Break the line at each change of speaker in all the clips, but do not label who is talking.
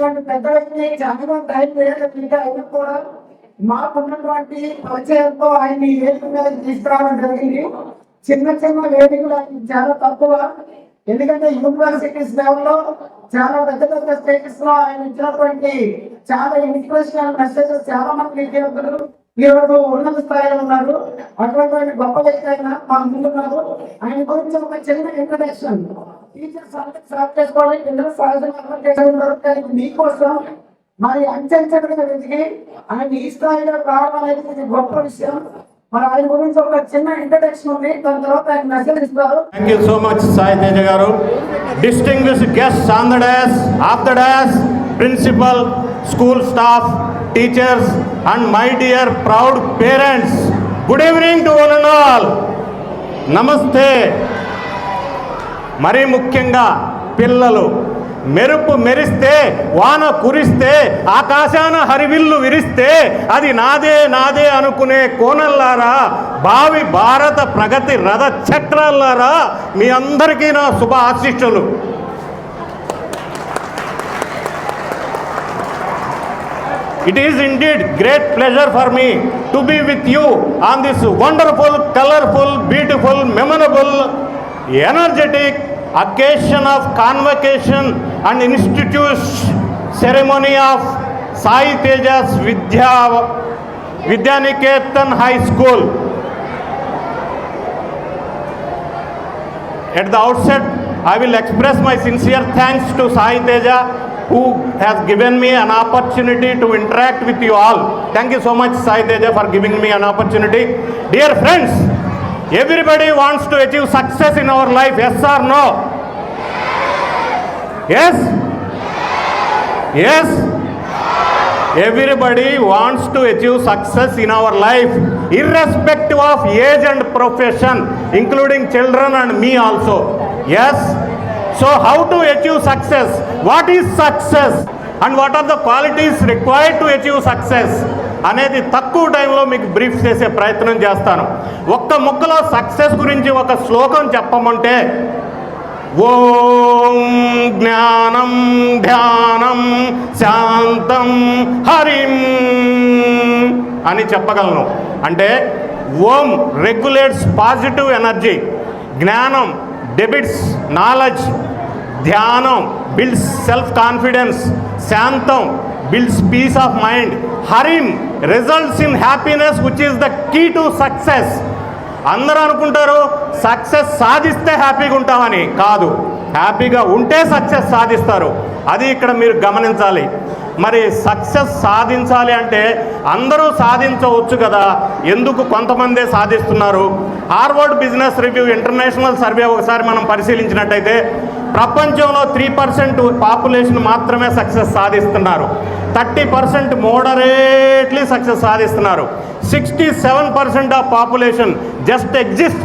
ఉన్నటువంటి పెద్దలకి జగన్ టైం వేయడం అయినా కూడా మాకున్నటువంటి పరిచయంతో ఆయన వేదిక మీద తీసుకురావడం జరిగింది చిన్న చిన్న వేదికలు ఆయన చాలా తక్కువ ఎందుకంటే యూనివర్సిటీస్ లెవెల్లో చాలా పెద్ద పెద్ద స్టేటస్ లో ఆయన ఇచ్చినటువంటి చాలా ఇన్స్పిరేషనల్ మెసేజెస్ చాలా మంది విద్యార్థులు ఈరోజు ఉన్నత స్థాయిలో ఉన్నారు అటువంటి గొప్ప వ్యక్తి అయినా మా ముందున్నారు ఆయన గురించి ఒక చిన్న ఇంట్రడక్షన్ టీచర్స్ అందరికి చేసుకోవడానికి పిల్లలు సహజంగా చేసుకోవడానికి మీకోసం మరి అంచెంచడిగా ఆయన ఈ స్థాయిలో రావడం అనేది ఇది గొప్ప విషయం మరి ఆయన గురించి ఒక చిన్న ఇంట్రడక్షన్ ఉంది దాని తర్వాత ఆయన మెసేజ్ ఇస్తారు
thank you so much Sai Teja గారు distinguished guest on the dash of the dash principal school staff teachers and my dear proud parents good evening to one and all namaste మరీ ముఖ్యంగా పిల్లలు మెరుపు మెరిస్తే వాన కురిస్తే ఆకాశాన హరివిల్లు విరిస్తే అది నాదే నాదే అనుకునే కోనల్లారా భావి భారత ప్రగతి రథ చక్రాలారా మీ అందరికీ నా శుభ ఆశిష్టలు it is indeed great pleasure for me to be with you on this wonderful colourful beautiful memorable energetic occasion of convocation and institute ceremony of Sai Tejas Vidya Vidyaniketan high school At the outset, I will express my sincere thanks to Sai Teja, who has given me an opportunity to interact with you all. Thank you so much, Sai Teja, for giving me an opportunity. Dear friends, Everybody wants to achieve success in our life, yes or no? Yes? Yes? Everybody wants to achieve success in our life, irrespective of age and profession, including children and me also. Yes? So how to achieve success? What is success? And what are the qualities required to achieve success? అనేది తక్కువ టైంలో మీకు brief చేసే ప్రయత్నం చేస్తాను ఒక్క ముక్కలో success గురించి ఒక శ్లోకం చెప్పమంటే ఓం జ్ఞానం ధ్యానం శాంతం హరిం అని చెప్పగలను అంటే ఓం రెగ్యులేట్స్ పాజిటివ్ ఎనర్జీ జ్ఞానం డెబిట్స్ నాలెడ్జ్ ధ్యానం బిల్డ్స్ సెల్ఫ్ కాన్ఫిడెన్స్ శాంతం builds peace of mind హరిమ్ results in happiness which is the key to success అందరూ అనుకుంటారు సక్సెస్ సాధిస్తే హ్యాపీగా ఉంటామని కాదు హ్యాపీగా ఉంటే సక్సెస్ సాధిస్తారు అది ఇక్కడ మీరు గమనించాలి మరి సక్సెస్ సాధించాలి అంటే అందరూ సాధించవచ్చు కదా ఎందుకు కొంతమందే సాధిస్తున్నారు Harvard business review international survey ఒకసారి మనం పరిశీలించినట్టయితే ప్రపంచంలో త్రీ పర్సెంట్ పాపులేషన్ మాత్రమే సక్సెస్ సాధిస్తున్నారు thirty percent moderately success సాధిస్తున్నారు sixty seven percent of population just exist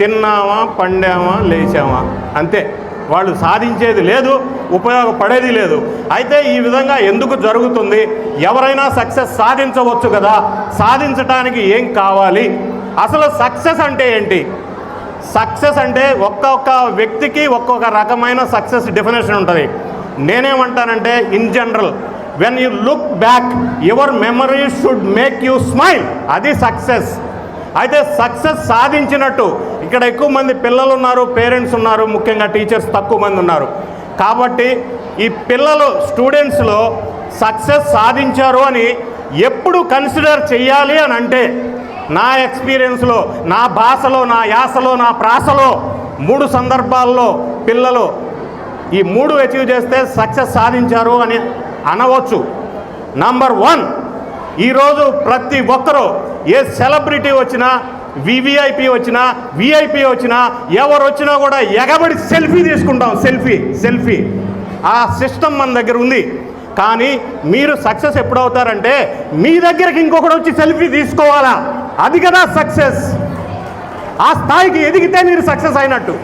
తిన్నామా పండామా లేచామా అంతే వాళ్ళు సాధించేది లేదు ఉపయోగపడేది లేదు అయితే ఈ విధంగా ఎందుకు జరుగుతుంది ఎవరైనా సక్సెస్ సాధించవచ్చు కదా సాధించడానికి ఏం కావాలి అసలు సక్సెస్ అంటే ఏంటి సక్సెస్ అంటే ఒక్కొక్క వ్యక్తికి ఒక్కొక్క రకమైన సక్సెస్ డెఫినేషన్ ఉంటుంది నేనేమంటానంటే in general when you look back your memory should make you smile అది సక్సెస్ అయితే సక్సెస్ సాధించినట్టు ఇక్కడ ఎక్కువ మంది పిల్లలు ఉన్నారు పేరెంట్స్ ఉన్నారు ముఖ్యంగా టీచర్స్ తక్కువ మంది ఉన్నారు కాబట్టి ఈ పిల్లలు స్టూడెంట్స్లో సక్సెస్ సాధించారు అని ఎప్పుడు కన్సిడర్ చేయాలి అని అంటే నా ఎక్స్పీరియన్స్లో నా భాషలో నా యాసలో నా ప్రాసలో మూడు సందర్భాల్లో పిల్లలు ఈ మూడు అచీవ్ చేస్తే సక్సెస్ సాధించారు అని అనవచ్చు నంబర్ వన్ ఈరోజు ప్రతి ఒక్కరూ ఏ సెలబ్రిటీ వచ్చినా వివిఐపి వచ్చినా విఐపి వచ్చినా ఎవరు వచ్చినా కూడా ఎగబడి సెల్ఫీ తీసుకుంటాం సెల్ఫీ సెల్ఫీ ఆ సిస్టమ్ మన దగ్గర ఉంది కానీ మీరు సక్సెస్ ఎప్పుడవుతారంటే మీ దగ్గరికి ఇంకొకటి వచ్చి సెల్ఫీ తీసుకోవాలా అది కదా సక్సెస్ ఆ స్థాయికి ఎదిగితే మీరు సక్సెస్ అయినట్టు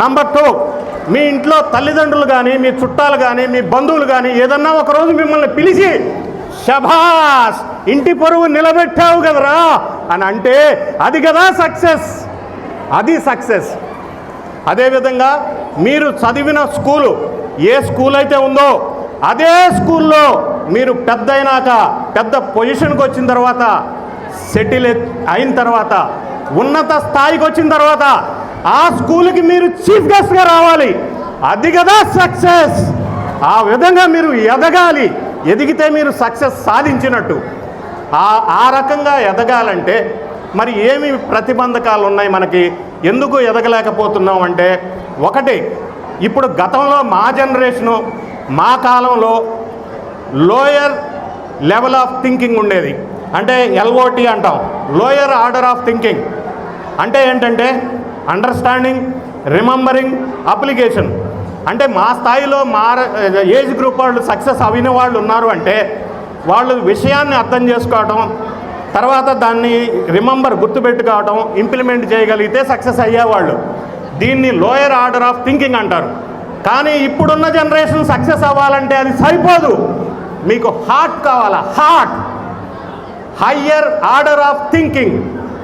నంబర్ టూ మీ ఇంట్లో తల్లిదండ్రులు కానీ మీ చుట్టాలు కానీ మీ బంధువులు కానీ ఏదన్నా ఒకరోజు మిమ్మల్ని పిలిచి షభాస్ ఇంటి పొరుగు నిలబెట్టావు కదరా అని అంటే అది కదా సక్సెస్ అది సక్సెస్ అదేవిధంగా మీరు చదివిన స్కూలు ఏ స్కూల్ అయితే ఉందో అదే స్కూల్లో మీరు పెద్ద అయినాక పెద్ద పొజిషన్కి వచ్చిన తర్వాత సెటిల్ అయిన తర్వాత ఉన్నత స్థాయికి వచ్చిన తర్వాత ఆ స్కూల్కి మీరు చీఫ్ గెస్ట్గా రావాలి అది కదా సక్సెస్ ఆ విధంగా మీరు ఎదగాలి ఎదిగితే మీరు సక్సెస్ సాధించినట్టు ఆ రకంగా ఎదగాలంటే మరి ఏమి ప్రతిబంధకాలు ఉన్నాయి మనకి ఎందుకు ఎదగలేకపోతున్నాం అంటే ఒకటి ఇప్పుడు గతంలో మా జనరేషను మా కాలంలో లోయర్ లెవెల్ ఆఫ్ థింకింగ్ ఉండేది అంటే ఎల్ఓటి అంటాం లోయర్ ఆర్డర్ ఆఫ్ థింకింగ్ అంటే ఏంటంటే అండర్స్టాండింగ్ రిమెంబరింగ్ అప్లికేషన్ అంటే మా స్థాయిలో మా ఏజ్ గ్రూప్ వాళ్ళు సక్సెస్ అవిన వాళ్ళు ఉన్నారు అంటే వాళ్ళు విషయాన్ని అర్థం చేసుకోవటం తర్వాత దాన్ని రిమెంబర్ గుర్తుపెట్టుకోవటం ఇంప్లిమెంట్ చేయగలిగితే సక్సెస్ అయ్యేవాళ్ళు దీన్ని లోయర్ ఆర్డర్ ఆఫ్ థింకింగ్ అంటారు కానీ ఇప్పుడున్న జనరేషన్ సక్సెస్ అవ్వాలంటే అది సరిపోదు మీకు హార్ట్ కావాలా heart higher order of thinking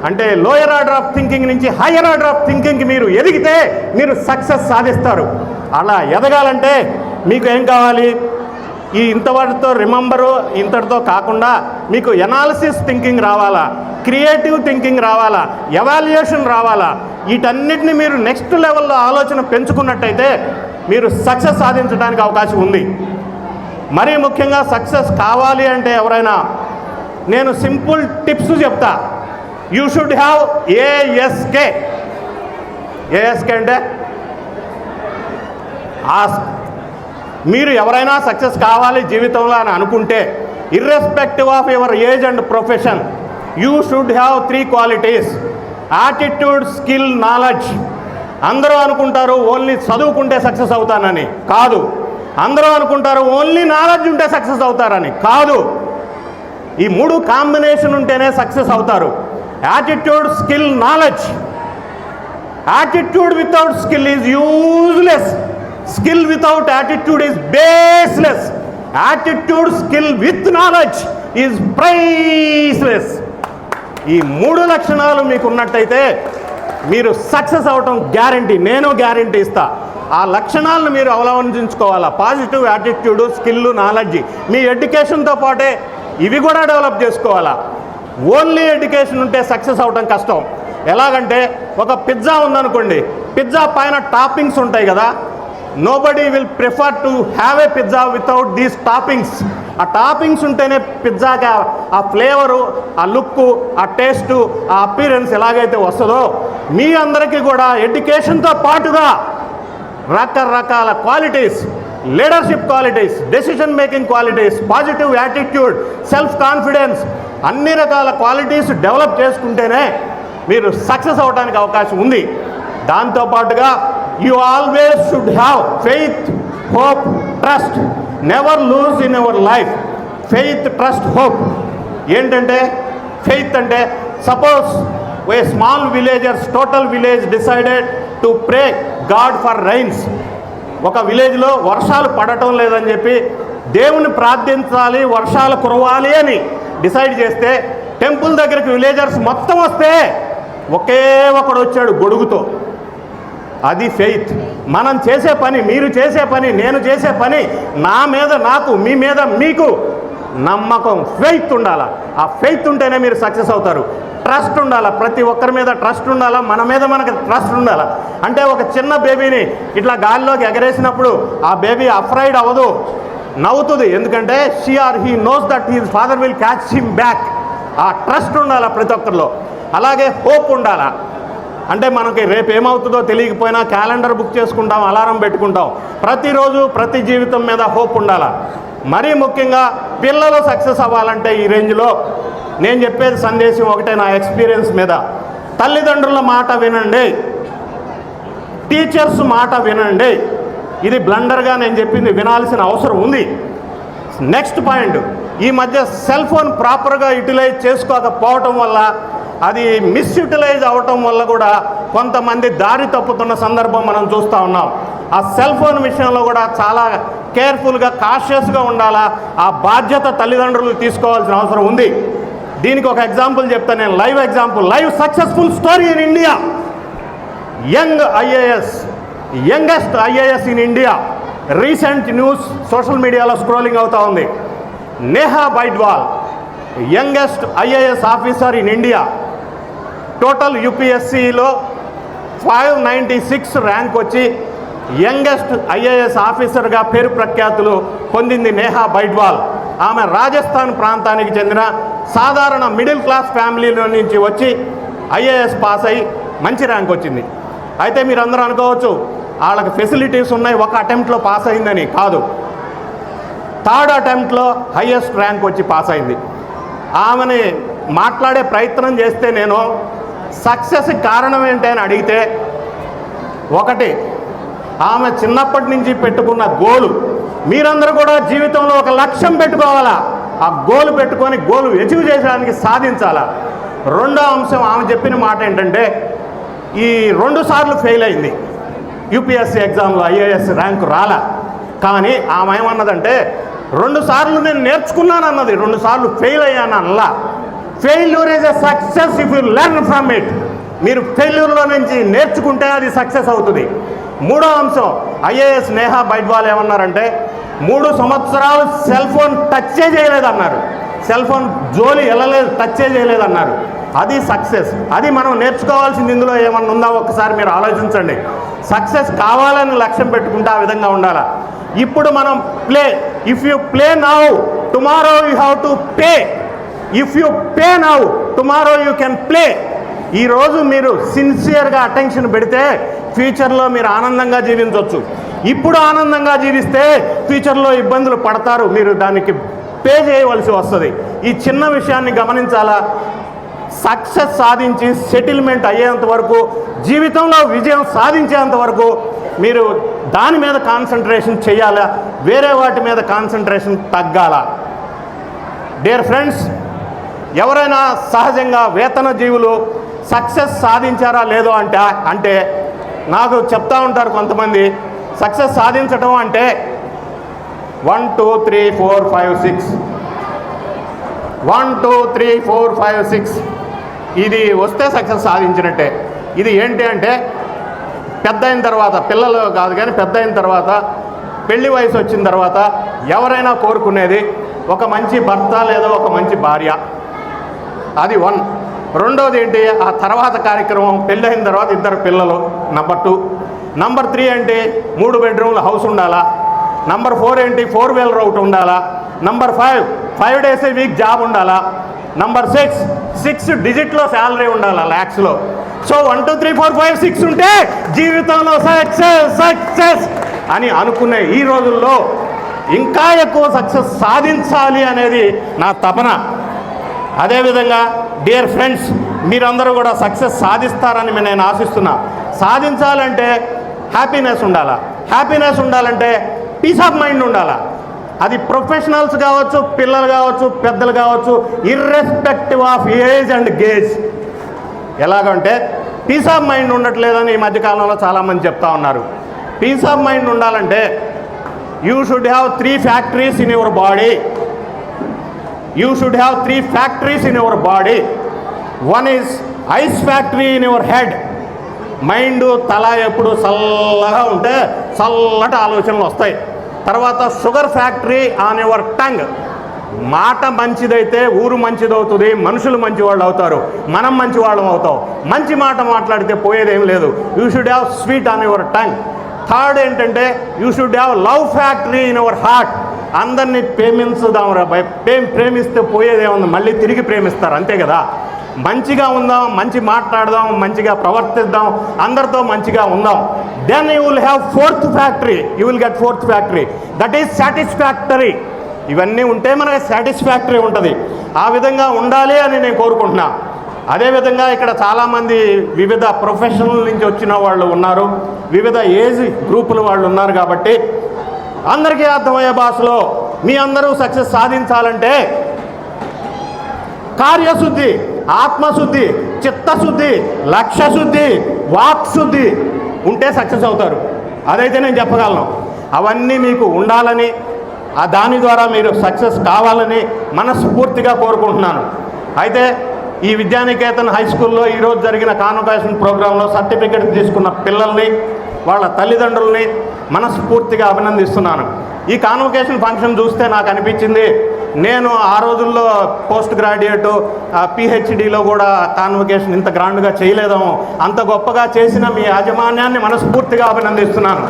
అంటే లోయర్ ఆర్డర్ ఆఫ్ థింకింగ్ నుంచి హయ్యర్ ఆర్డర్ ఆఫ్ థింకింగ్ మీరు ఎదిగితే మీరు సక్సెస్ సాధిస్తారు అలా ఎదగాలంటే మీకు ఏం కావాలి ఈ ఇంతవాటితో రిమెంబరు ఇంతటితో కాకుండా మీకు ఎనాలిసిస్ థింకింగ్ రావాలా క్రియేటివ్ థింకింగ్ రావాలా ఎవాల్యుయేషన్ రావాలా వీటన్నిటిని మీరు నెక్స్ట్ లెవెల్లో ఆలోచన పెంచుకున్నట్టయితే మీరు సక్సెస్ సాధించడానికి అవకాశం ఉంది మరీ ముఖ్యంగా సక్సెస్ కావాలి అంటే ఎవరైనా నేను సింపుల్ టిప్స్ చెప్తా you should have ASK ASK అంటే ఆస్క్ మీరు ఎవరైనా సక్సెస్ కావాలి జీవితంలో అని అనుకుంటే irrespective of your age and profession you should have three qualities attitude skill knowledge అందరూ అనుకుంటారు ఓన్లీ చదువుకుంటే సక్సెస్ అవుతానని కాదు అందరూ అనుకుంటారు ఓన్లీ నాలెడ్జ్ ఉంటే సక్సెస్ అవుతారని కాదు ఈ మూడు కాంబినేషన్ ఉంటేనే సక్సెస్ అవుతారు attitude skill knowledge attitude without skill is useless skill without attitude is baseless attitude skill with knowledge is priceless ఈ మూడు లక్షణాలు మీకు ఉన్నట్టయితే మీరు సక్సెస్ అవటం గ్యారంటీ నేను గ్యారంటీ ఇస్తా ఆ లక్షణాలను మీరు అవలంబించుకోవాలా పాజిటివ్ యాటిట్యూడ్ స్కిల్ నాలెడ్జ్ మీ ఎడ్యుకేషన్తో పాటే ఇవి కూడా డెవలప్ చేసుకోవాలా ఓన్లీ ఎడ్యుకేషన్ ఉంటే సక్సెస్ అవడం కష్టం ఎలాగంటే ఒక పిజ్జా ఉందనుకోండి పిజ్జా పైన టాపింగ్స్ ఉంటాయి కదా nobody will prefer to have a pizza without these toppings ఆ టాపింగ్స్ ఉంటేనే పిజ్జాకి ఆ ఫ్లేవరు ఆ లుక్ ఆ టేస్టు ఆ అపీరెన్స్ ఎలాగైతే వస్తుందో మీ అందరికీ కూడా ఎడ్యుకేషన్తో పాటుగా రకరకాల qualities leadership qualities decision making qualities positive attitude self confidence అన్ని రకాల క్వాలిటీస్ డెవలప్ చేసుకుంటేనే మీరు సక్సెస్ అవడానికి అవకాశం ఉంది దాంతోపాటుగా you always should have faith hope trust never lose in your life faith trust hope ఏంటంటే ఫెయిత్ అంటే suppose a small villagers total village decided to pray god for rains ఒక విలేజ్లో వర్షాలు పడటం లేదని చెప్పి దేవుని ప్రార్థించాలి వర్షాలు కురవాలి అని డిసైడ్ చేస్తే టెంపుల్ దగ్గరికి విలేజర్స్ మొత్తం వస్తే ఒకే ఒకడు వచ్చాడు గొడుగుతో అది ఫెయిత్ మనం చేసే పని మీరు చేసే పని నేను చేసే పని నా మీద నాకు మీ మీద మీకు నమ్మకం ఫెయిత్ ఉండాలా ఆ ఫెయిత్ ఉంటేనే మీరు సక్సెస్ అవుతారు ట్రస్ట్ ఉండాలా ప్రతి ఒక్కరి మీద ట్రస్ట్ ఉండాలా మన మీద మనకు ట్రస్ట్ ఉండాలా అంటే ఒక చిన్న బేబీని ఇట్లా గాలిలోకి ఎగరేసినప్పుడు ఆ బేబీ అఫ్రైడ్ అవ్వదు నవ్వుతుంది ఎందుకంటే she or he knows that he father will catch him back ఆ ట్రస్ట్ ఉండాలా ప్రతి ఒక్కరిలో అలాగే హోప్ ఉండాలా అంటే మనకి రేపు ఏమవుతుందో తెలియకపోయినా క్యాలెండర్ బుక్ చేసుకుంటాం అలారం పెట్టుకుంటాం ప్రతిరోజు ప్రతి జీవితం మీద హోప్ ఉండాలా మరీ ముఖ్యంగా పిల్లలు సక్సెస్ అవ్వాలంటే ఈ రేంజ్లో నేను చెప్పేది సందేశం ఒకటే నా ఎక్స్పీరియన్స్ మీద తల్లిదండ్రుల మాట వినండి టీచర్స్ మాట వినండి ఇది బ్లండర్గా నేను చెప్పింది వినాల్సిన అవసరం ఉంది నెక్స్ట్ పాయింట్ ఈ మధ్య సెల్ ఫోన్ ప్రాపర్గా యూటిలైజ్ చేసుకోకపోవటం వల్ల అది మిస్యూటిలైజ్ అవటం వల్ల కూడా కొంతమంది దారి తప్పుతున్న సందర్భం మనం చూస్తూ ఉన్నాం ఆ సెల్ ఫోన్ విషయంలో కూడా చాలా కేర్ఫుల్గా కాషియస్గా ఉండాలా ఆ బాధ్యత తల్లిదండ్రులు తీసుకోవాల్సిన అవసరం ఉంది దీనికి ఒక ఎగ్జాంపుల్ చెప్తాను నేను live example live successful story in India young IAS youngest IAS in India recent news social మీడియాలో స్క్రోలింగ్ అవుతా ఉంది Neha Byadwal youngest IAS officer in India total యూపీఎస్సిలో five ninety six rank వచ్చి యంగెస్ట్ ఐఏఎస్ ఆఫీసర్గా పేరు ప్రఖ్యాతులు పొందింది నేహా బైడ్వాల్ ఆమె రాజస్థాన్ ప్రాంతానికి చెందిన సాధారణ మిడిల్ క్లాస్ ఫ్యామిలీలో నుంచి వచ్చి ఐఏఎస్ పాస్ అయ్యి మంచి ర్యాంక్ వచ్చింది అయితే మీరు అందరూ అనుకోవచ్చు వాళ్ళకి ఫెసిలిటీస్ ఉన్నాయి ఒక అటెంప్ట్లో పాస్ అయిందని కాదు థర్డ్ అటెంప్ట్లో హయ్యెస్ట్ ర్యాంక్ వచ్చి పాస్ అయింది ఆమెని మాట్లాడే ప్రయత్నం చేస్తే నేను సక్సెస్ కారణం ఏంటి అని అడిగితే ఒకటి ఆమె చిన్నప్పటి నుంచి పెట్టుకున్న గోలు మీరందరూ కూడా జీవితంలో ఒక లక్ష్యం పెట్టుకోవాలా ఆ గోలు పెట్టుకొని గోలు ఎచీవ్ చేయడానికి సాధించాలా రెండో అంశం ఆమె చెప్పిన మాట ఏంటంటే ఈ రెండు సార్లు ఫెయిల్ అయింది యూపీఎస్సీ ఎగ్జామ్లో ఐఏఎస్ ర్యాంకు రాలా కానీ ఆమె ఏమన్నదంటే రెండు సార్లు నేను నేర్చుకున్నాను అన్నది రెండు సార్లు ఫెయిల్ అయ్యాను అనలా failure is a success if you learn from it మీరు ఫెయిల్యూర్లో నుంచి నేర్చుకుంటే అది సక్సెస్ అవుతుంది మూడో అంశం ఐఏఎస్ నేహా బైడ్వాల్ ఏమన్నారంటే మూడు సంవత్సరాలు సెల్ ఫోన్ టచ్చే చేయలేదన్నారు సెల్ ఫోన్ జోలి వెళ్ళలేదు టచ్చే చేయలేదన్నారు అది సక్సెస్ అది మనం నేర్చుకోవాల్సింది ఇందులో ఏమన్నా ఉందా ఒకసారి మీరు ఆలోచించండి సక్సెస్ కావాలని లక్ష్యం పెట్టుకుంటే ఆ విధంగా ఉండాలా ఇప్పుడు మనం play if you play now tomorrow you have to pay if you pay now tomorrow you can play ఈరోజు మీరు సిన్సియర్గా అటెన్షన్ పెడితే ఫ్యూచర్లో మీరు ఆనందంగా జీవించవచ్చు ఇప్పుడు ఆనందంగా జీవిస్తే ఫ్యూచర్లో ఇబ్బందులు పడతారు మీరు దానికి పే చేయవలసి వస్తుంది ఈ చిన్న విషయాన్ని గమనించాలా సక్సెస్ సాధించి సెటిల్మెంట్ అయ్యేంత వరకు జీవితంలో విజయం సాధించేంత వరకు మీరు దాని మీద కాన్సన్ట్రేషన్ చేయాలా వేరే వాటి మీద కాన్సన్ట్రేషన్ తగ్గాల డియర్ ఫ్రెండ్స్ ఎవరైనా సహజంగా వేతన జీవులు సక్సెస్ సాధించారా లేదో అంటే అంటే నాకు చెప్తా ఉంటారు కొంతమంది సక్సెస్ సాధించటం అంటే one two three four five six one two three four five six ఇది వస్తే సక్సెస్ సాధించినట్టే ఇది ఏంటి అంటే పెద్ద అయిన తర్వాత పిల్లలు కాదు కానీ పెద్ద అయిన తర్వాత పెళ్లి వయసు వచ్చిన తర్వాత ఎవరైనా కోరుకునేది ఒక మంచి భర్త లేదా ఒక మంచి భార్య అది వన్ రెండోది ఏంటి ఆ తర్వాత కార్యక్రమం పెళ్ళి అయిన తర్వాత ఇద్దరు పిల్లలు నెంబర్ టూ నంబర్ త్రీ అంటే మూడు బెడ్రూమ్ల హౌస్ ఉండాలా నంబర్ ఫోర్ ఏంటి ఫోర్ వీలర్ ఒకటి ఉండాలా number five five days a week job ఉండాలా నంబర్ సిక్స్ సిక్స్ డిజిట్లో శాలరీ ఉండాలా ల్యాక్స్లో so one two three four five six ఉంటే జీవితంలో సక్సెస్ సక్సెస్ అని అనుకునే ఈ రోజుల్లో ఇంకా ఎక్కువ సక్సెస్ సాధించాలి అనేది నా తపన అదేవిధంగా డియర్ ఫ్రెండ్స్ మీరందరూ కూడా సక్సెస్ సాధిస్తారని నేను ఆశిస్తున్నా సాధించాలంటే హ్యాపీనెస్ ఉండాలా హ్యాపీనెస్ ఉండాలంటే పీస్ ఆఫ్ మైండ్ ఉండాలా అది ప్రొఫెషనల్స్ కావచ్చు పిల్లలు కావచ్చు పెద్దలు కావచ్చు irrespective of age and gauge ఎలాగంటే పీస్ ఆఫ్ మైండ్ ఉండట్లేదని ఈ మధ్యకాలంలో చాలామంది చెప్తా ఉన్నారు పీస్ ఆఫ్ మైండ్ ఉండాలంటే you should have three factories in your body you should have three factories in your body one is ice factory in your head mind తల ఎప్పుడు చల్లగా ఉంటే చల్లటి ఆలోచనలు వస్తాయి తర్వాత sugar factory on your tongue మాట మంచిదైతే ఊరు మంచిదవుతుంది మనుషులు మంచివాళ్ళు అవుతారు మనం మంచివాళ్ళం అవుతాం మంచి మాట మాట్లాడితే పోయేదేం లేదు you should have sweet on your tongue third ఏంటంటే you should have love factory in our heart అందరినీ ప్రేమించుదాం రా ప్రేమిస్తే పోయేదేముంది మళ్ళీ తిరిగి ప్రేమిస్తారు అంతే కదా మంచిగా ఉందాం మంచి మాట్లాడదాం మంచిగా ప్రవర్తిద్దాం అందరితో మంచిగా ఉందాం then you will have fourth factory you will get fourth factory that is satisfactory ఇవన్నీ ఉంటే మనకి సాటిస్ఫాక్టరీ ఉంటుంది ఆ విధంగా ఉండాలి అని నేను కోరుకుంటున్నా అదేవిధంగా ఇక్కడ చాలామంది వివిధ ప్రొఫెషనల్ నుంచి వచ్చిన వాళ్ళు ఉన్నారు వివిధ ఏజ్ గ్రూపుల వాళ్ళు ఉన్నారు కాబట్టి అందరికీ అర్థమయ్యే భాషలో మీ అందరూ సక్సెస్ సాధించాలంటే కార్యశుద్ధి ఆత్మశుద్ధి చిత్తశుద్ధి లక్ష్యశుద్ధి వాక్శుద్ధి ఉంటే సక్సెస్ అవుతారు అదైతే నేను చెప్పగలను అవన్నీ మీకు ఉండాలని ఆ దాని ద్వారా మీరు సక్సెస్ కావాలని మనస్ఫూర్తిగా కోరుకుంటున్నాను అయితే ఈ విద్యానికేతన్ హై స్కూల్లో ఈరోజు జరిగిన కాన్వకేషన్ ప్రోగ్రాంలో సర్టిఫికెట్ తీసుకున్న పిల్లల్ని వాళ్ళ తల్లిదండ్రుల్ని మనస్ఫూర్తిగా అభినందిస్తున్నాను ఈ కాన్వకేషన్ ఫంక్షన్ చూస్తే నాకు అనిపించింది నేను ఆ రోజుల్లో పోస్ట్ గ్రాడ్యుయేట్ పిహెచ్డిలో కూడా కాన్వకేషన్ ఇంత గ్రాండ్గా చేయలేదాము అంత గొప్పగా చేసిన మీ యాజమాన్యాన్ని మనస్ఫూర్తిగా అభినందిస్తున్నాను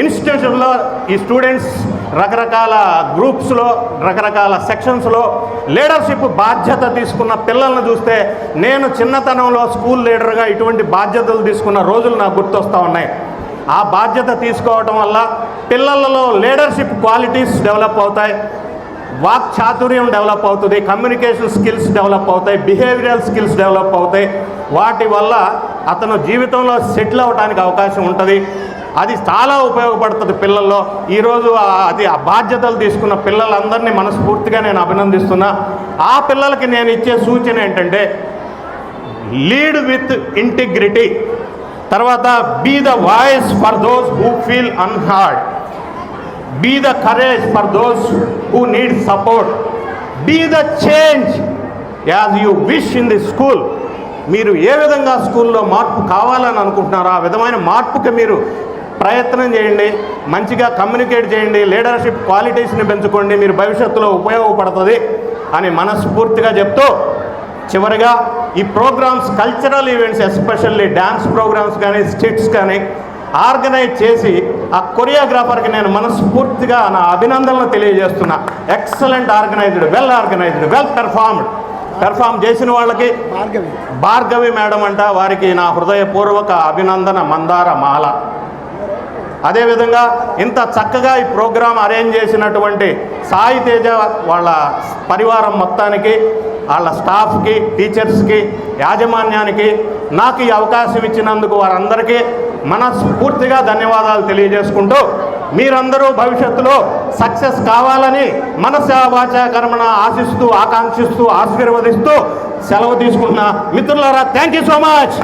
ఇన్స్టిట్యూషన్లో ఈ స్టూడెంట్స్ రకరకాల గ్రూప్స్లో రకరకాల సెక్షన్స్లో లీడర్షిప్ బాధ్యత తీసుకున్న పిల్లల్ని చూస్తే నేను చిన్నతనంలో స్కూల్ లీడర్గా ఇటువంటి బాధ్యతలు తీసుకున్న రోజులు నాకు గుర్తొస్తూ ఉన్నాయి ఆ బాధ్యత తీసుకోవటం వల్ల పిల్లలలో లీడర్షిప్ క్వాలిటీస్ డెవలప్ అవుతాయి వాక్ చాతుర్యం డెవలప్ అవుతుంది కమ్యూనికేషన్ స్కిల్స్ డెవలప్ అవుతాయి బిహేవియరల్ స్కిల్స్ డెవలప్ అవుతాయి వాటి వల్ల అతను జీవితంలో సెటిల్ అవడానికి అవకాశం ఉంటుంది అది చాలా ఉపయోగపడుతుంది పిల్లల్లో ఈరోజు అది ఆ బాధ్యతలు తీసుకున్న పిల్లలందరినీ మనస్ఫూర్తిగా నేను అభినందిస్తున్నా ఆ పిల్లలకి నేను ఇచ్చే సూచన ఏంటంటే లీడ్ విత్ ఇంటిగ్రిటీ తర్వాత be the voice for those who feel unheard be the courage for those who need support be the change as you wish in the school మీరు ఏ విధంగా స్కూల్లో మార్పు కావాలని అనుకుంటున్నారో ఆ విధమైన మార్పుకి మీరు ప్రయత్నం చేయండి మంచిగా కమ్యూనికేట్ చేయండి లీడర్షిప్ క్వాలిటీస్ని పెంచుకోండి మీరు భవిష్యత్తులో ఉపయోగపడుతుంది అని మనస్ఫూర్తిగా చెప్తూ చివరిగా ఈ programs cultural events especially dance programs కానీ స్టిట్స్ కానీ ఆర్గనైజ్ చేసి ఆ కొరియోగ్రాఫర్కి నేను మనస్ఫూర్తిగా నా అభినందనలు తెలియజేస్తున్నా excellent organized well organized well performed perform చేసిన వాళ్ళకి
భార్గవి
మేడం అంట వారికి నా హృదయపూర్వక అభినందన మందార మాల అదేవిధంగా ఇంత చక్కగా ఈ ప్రోగ్రాం అరేంజ్ చేసినటువంటి సాయి తేజ వాళ్ళ పరివారం మొత్తానికి వాళ్ళ స్టాఫ్కి టీచర్స్కి యాజమాన్యానికి నాకు ఈ అవకాశం ఇచ్చినందుకు వారందరికీ మనస్ఫూర్తిగా ధన్యవాదాలు తెలియజేసుకుంటూ మీరందరూ భవిష్యత్తులో సక్సెస్ కావాలని మనసావాచ కర్మణ ఆశిస్తూ ఆకాంక్షిస్తూ ఆశీర్వదిస్తూ సెలవు తీసుకుంటున్నా మిత్రులారా థ్యాంక్ యూ సో మచ్